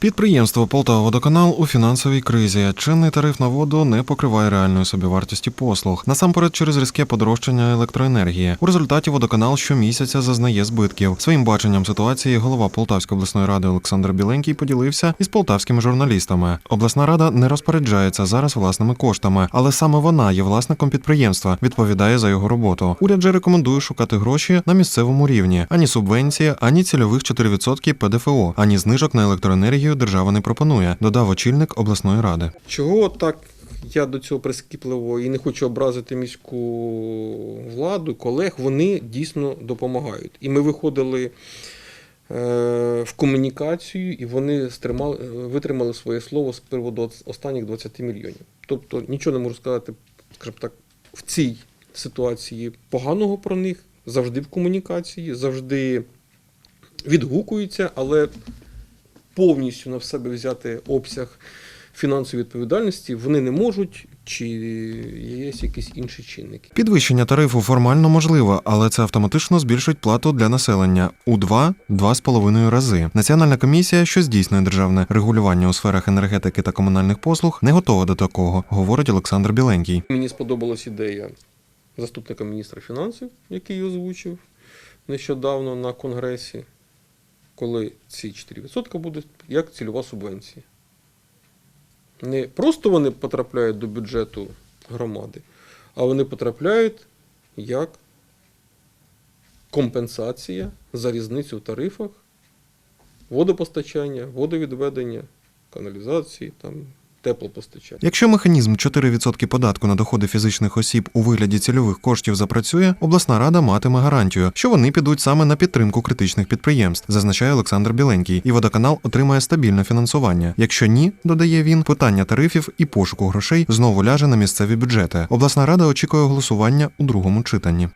Підприємство Полтававодоканал у фінансовій кризі. Чинний тариф на воду не покриває реальної собівартості послуг. Насамперед через різке подорожчання електроенергії. У результаті водоканал щомісяця зазнає збитків. Своїм баченням ситуації голова Полтавської обласної ради Олександр Біленький поділився із полтавськими журналістами. Обласна рада не розпоряджається зараз власними коштами, але саме вона є власником підприємства, відповідає за його роботу. Уряд же рекомендує шукати гроші на місцевому рівні. Ані субвенції, ані цільових 4% ПДФО, ані знижок на електроенергію держава не пропонує, додав очільник обласної ради. Чого так я до цього прискіпливо і не хочу образити міську владу, колег, вони дійсно допомагають. І ми виходили е, в комунікацію, і вони стримали, витримали своє слово з приводу останніх 20 мільйонів. Тобто нічого не можу сказати, скажімо так, в цій ситуації поганого про них, завжди в комунікації, завжди відгукуються, але повністю на себе взяти обсяг фінансової відповідальності вони не можуть, чи є якісь інші чинники. Підвищення тарифу формально можливо, але це автоматично збільшить плату для населення у 2-2,5 рази. Національна комісія, що здійснює державне регулювання у сферах енергетики та комунальних послуг, не готова до такого, говорить Олександр Біленький. Мені сподобалась ідея заступника міністра фінансів, який озвучив нещодавно на конгресі, коли ці 4% будуть як цільова субвенція. Не просто вони потрапляють до бюджету громади, а вони потрапляють як компенсація за різницю в тарифах водопостачання, водовідведення, каналізації, там, теплопостачання. Якщо механізм 4% податку на доходи фізичних осіб у вигляді цільових коштів запрацює, обласна рада матиме гарантію, що вони підуть саме на підтримку критичних підприємств, зазначає Олександр Біленький, і водоканал отримає стабільне фінансування. Якщо ні, додає він, питання тарифів і пошуку грошей знову ляже на місцеві бюджети. Обласна рада очікує голосування у другому читанні.